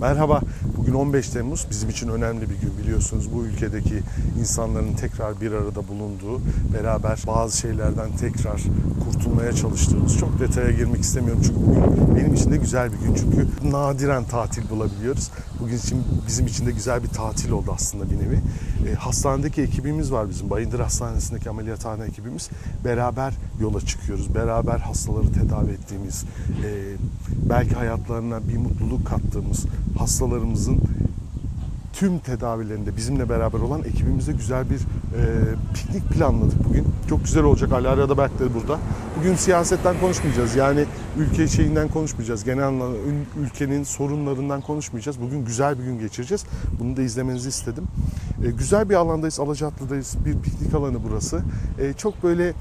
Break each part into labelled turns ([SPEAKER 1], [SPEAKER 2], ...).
[SPEAKER 1] Merhaba, bugün 15 Temmuz bizim için önemli bir gün biliyorsunuz. Bu ülkedeki insanların tekrar bir arada bulunduğu, beraber bazı şeylerden tekrar kurtulmaya çalıştığımız, çok detaya girmek istemiyorum çünkü bugün benim için de güzel bir gün. Çünkü nadiren tatil bulabiliyoruz. Bugün için bizim için de güzel bir tatil oldu aslında bir nevi. E, hastanedeki ekibimiz var bizim, Bayındır Hastanesi'ndeki ameliyathane ekibimiz. Beraber yola çıkıyoruz, beraber hastaları tedavi ettiğimiz, e, belki hayatlarına bir mutluluk kattığımız hastalarımızın tüm tedavilerinde bizimle beraber olan ekibimizde güzel bir e, piknik planladık bugün. Çok güzel olacak. Alara da Berk de burada. Bugün siyasetten konuşmayacağız. Yani ülke şeyinden konuşmayacağız. Genel anlamda ül- ülkenin sorunlarından konuşmayacağız. Bugün güzel bir gün geçireceğiz. Bunu da izlemenizi istedim. E, güzel bir alandayız. Alacatlı'dayız. Bir piknik alanı burası. E, çok böyle e,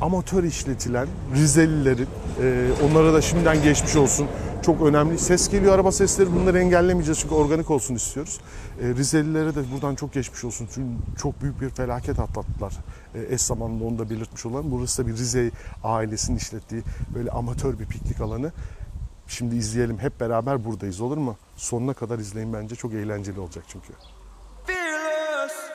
[SPEAKER 1] amatör işletilen Rizelilerin e, onlara da şimdiden geçmiş olsun. Çok önemli. Ses geliyor, araba sesleri. Bunları engellemeyeceğiz çünkü organik olsun istiyoruz. E, Rizelilere de buradan çok geçmiş olsun. Çünkü çok büyük bir felaket atlattılar. E, eş zamanlı onu da belirtmiş olan. Burası da bir Rize ailesinin işlettiği böyle amatör bir piknik alanı. Şimdi izleyelim. Hep beraber buradayız olur mu? Sonuna kadar izleyin bence. Çok eğlenceli olacak çünkü.
[SPEAKER 2] fearless.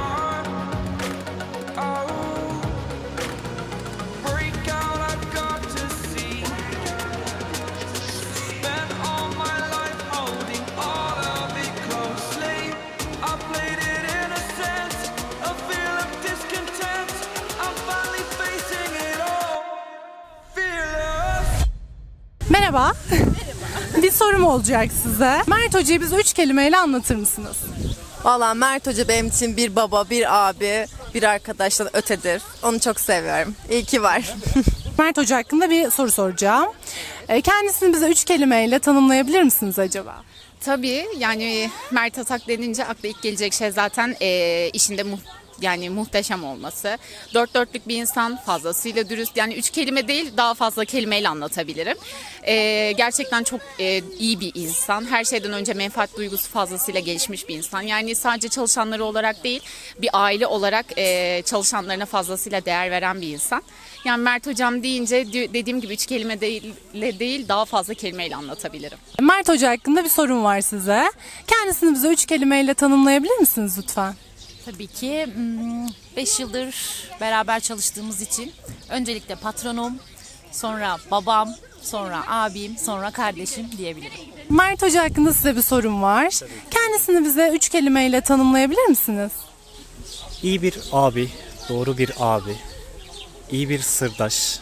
[SPEAKER 3] Merhaba. bir sorum olacak size. Mert Hoca'yı bize üç kelimeyle anlatır mısınız?
[SPEAKER 4] Valla Mert Hoca benim için bir baba, bir abi, bir arkadaştan ötedir. Onu çok seviyorum. İyi ki var.
[SPEAKER 3] Mert Hoca hakkında bir soru soracağım. E, Kendisini bize üç kelimeyle tanımlayabilir misiniz acaba?
[SPEAKER 5] Tabii yani Mert Atak denince akla ilk gelecek şey zaten eee, işinde mu yani muhteşem olması. Dört dörtlük bir insan, fazlasıyla dürüst. Yani üç kelime değil daha fazla kelimeyle anlatabilirim. Eee, gerçekten çok eee, iyi bir insan. Her şeyden önce menfaat duygusu fazlasıyla gelişmiş bir insan. Yani sadece çalışanları olarak değil bir aile olarak eee, çalışanlarına fazlasıyla değer veren bir insan. Yani Mert Hocam deyince di- dediğim gibi üç kelime değil, değil daha fazla kelimeyle anlatabilirim.
[SPEAKER 3] Mert Hoca hakkında bir sorum var size. Kendisini bize üç kelimeyle tanımlayabilir misiniz lütfen?
[SPEAKER 6] Tabii ki 5 yıldır beraber çalıştığımız için öncelikle patronum, sonra babam, sonra abim, sonra kardeşim diyebilirim.
[SPEAKER 3] Mert Hoca hakkında size bir sorum var. Kendisini bize üç kelimeyle tanımlayabilir misiniz?
[SPEAKER 7] İyi bir abi, doğru bir abi, iyi bir sırdaş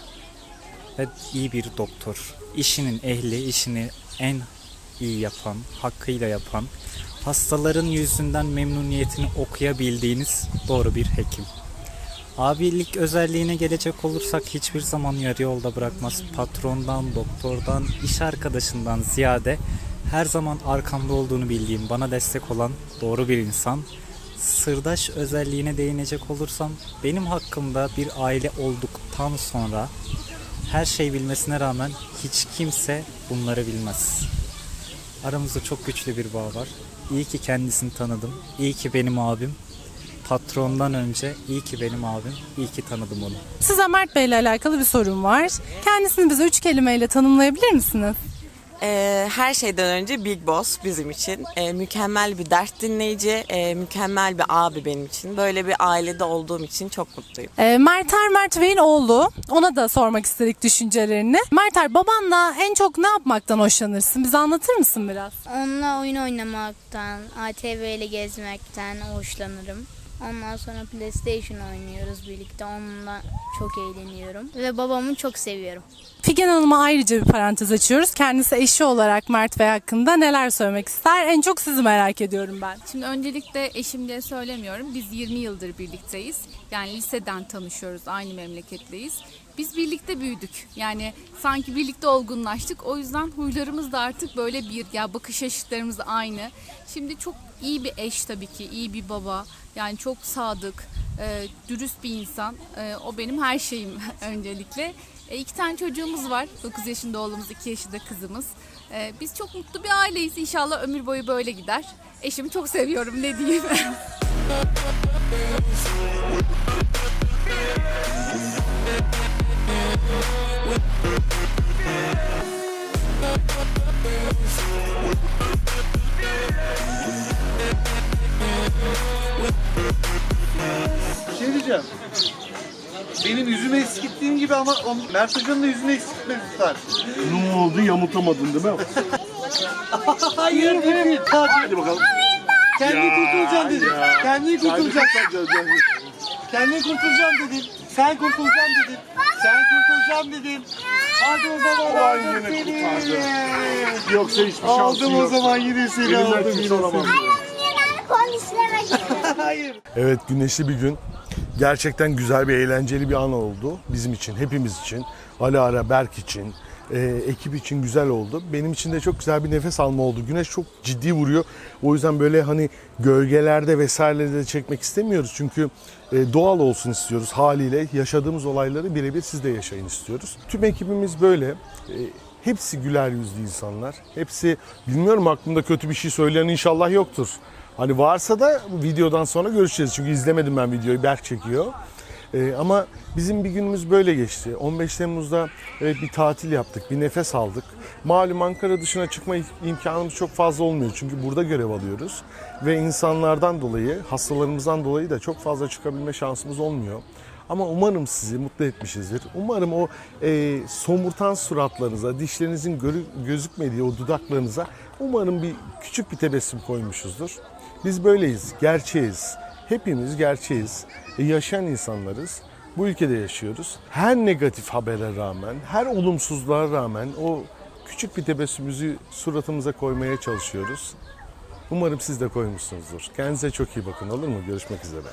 [SPEAKER 7] ve iyi bir doktor. İşinin ehli, işini en iyi yapan, hakkıyla yapan, hastaların yüzünden memnuniyetini okuyabildiğiniz doğru bir hekim. Abilik özelliğine gelecek olursak hiçbir zaman yarı yolda bırakmaz. Patrondan, doktordan, iş arkadaşından ziyade her zaman arkamda olduğunu bildiğim, bana destek olan doğru bir insan. Sırdaş özelliğine değinecek olursam benim hakkımda bir aile olduktan sonra her şey bilmesine rağmen hiç kimse bunları bilmez. Aramızda çok güçlü bir bağ var. İyi ki kendisini tanıdım. İyi ki benim abim. Patrondan önce iyi ki benim abim. İyi ki tanıdım onu.
[SPEAKER 3] Size Mert Bey ile alakalı bir sorum var. Kendisini bize üç kelimeyle tanımlayabilir misiniz?
[SPEAKER 8] Ee, her şeyden önce Big Boss bizim için. Ee, mükemmel bir dert dinleyici, e, mükemmel bir abi benim için. Böyle bir ailede olduğum için çok mutluyum.
[SPEAKER 3] Ee, Merter Mert Bey'in oğlu. Ona da sormak istedik düşüncelerini. Merter babanla en çok ne yapmaktan hoşlanırsın? Bize anlatır mısın biraz?
[SPEAKER 9] Onunla oyun oynamaktan, ATV ile gezmekten hoşlanırım. Ondan sonra PlayStation oynuyoruz birlikte. Onunla çok eğleniyorum. Ve babamı çok seviyorum.
[SPEAKER 3] Figen Hanım'a ayrıca bir parantez açıyoruz. Kendisi eşi olarak Mert Bey hakkında neler söylemek ister? En çok sizi merak ediyorum ben.
[SPEAKER 5] Şimdi öncelikle eşim diye söylemiyorum. Biz 20 yıldır birlikteyiz. Yani liseden tanışıyoruz, aynı memleketteyiz. Biz birlikte büyüdük. Yani sanki birlikte olgunlaştık. O yüzden huylarımız da artık böyle bir. Ya bakış açılarımız aynı. Şimdi çok iyi bir eş tabii ki, iyi bir baba. Yani çok sadık, e, dürüst bir insan. E, o benim her şeyim öncelikle. E, iki tane çocuğumuz var. 9 yaşında oğlumuz, 2 yaşında kızımız. E, biz çok mutlu bir aileyiz. İnşallah ömür boyu böyle gider. Eşimi çok seviyorum ne diyeyim.
[SPEAKER 10] Şey diyeceğim. Benim yüzümü eskittiğim gibi ama o Mert Hoca'nın da yüzünü eskitme lütfen.
[SPEAKER 1] Ne oldu yamultamadın değil mi?
[SPEAKER 10] Hayır, hayır. Hadi bakalım. Kendini kurtulacaksın dedin. Kendini kurtulacaksın. Kendini kurtulacağım dedin. Sen kurtulacaksın dedin. Sen kurtulacağım dedin. Hadi o zaman aldım
[SPEAKER 1] yine
[SPEAKER 10] seni.
[SPEAKER 1] kurtardı. Yoksa hiçbir şansın
[SPEAKER 10] Aldım o
[SPEAKER 1] yok.
[SPEAKER 10] zaman yine seni
[SPEAKER 1] Elimden
[SPEAKER 10] aldım
[SPEAKER 1] kimse
[SPEAKER 10] yine
[SPEAKER 1] alamaz.
[SPEAKER 10] seni. Hayır.
[SPEAKER 1] Evet güneşli bir gün. Gerçekten güzel bir eğlenceli bir an oldu bizim için, hepimiz için. Ali Ara, Berk için, e, ekip için güzel oldu. Benim için de çok güzel bir nefes alma oldu. Güneş çok ciddi vuruyor. O yüzden böyle hani gölgelerde vesairelerde de çekmek istemiyoruz. Çünkü e, doğal olsun istiyoruz haliyle. Yaşadığımız olayları birebir siz de yaşayın istiyoruz. Tüm ekibimiz böyle. E, hepsi güler yüzlü insanlar. Hepsi bilmiyorum aklımda kötü bir şey söyleyen inşallah yoktur. Hani varsa da videodan sonra görüşeceğiz. Çünkü izlemedim ben videoyu. Berk çekiyor. Ee, ama bizim bir günümüz böyle geçti. 15 Temmuz'da evet bir tatil yaptık, bir nefes aldık. Malum Ankara dışına çıkma imkanımız çok fazla olmuyor. Çünkü burada görev alıyoruz. Ve insanlardan dolayı, hastalarımızdan dolayı da çok fazla çıkabilme şansımız olmuyor. Ama umarım sizi mutlu etmişizdir. Umarım o e, somurtan suratlarınıza, dişlerinizin görü- gözükmediği o dudaklarınıza umarım bir küçük bir tebessüm koymuşuzdur. Biz böyleyiz, gerçeğiz. Hepimiz gerçeğiz. E, yaşayan insanlarız. Bu ülkede yaşıyoruz. Her negatif habere rağmen, her olumsuzluğa rağmen o küçük bir tebessümümüzü suratımıza koymaya çalışıyoruz. Umarım siz de koymuşsunuzdur. Kendinize çok iyi bakın olur mu? Görüşmek üzere.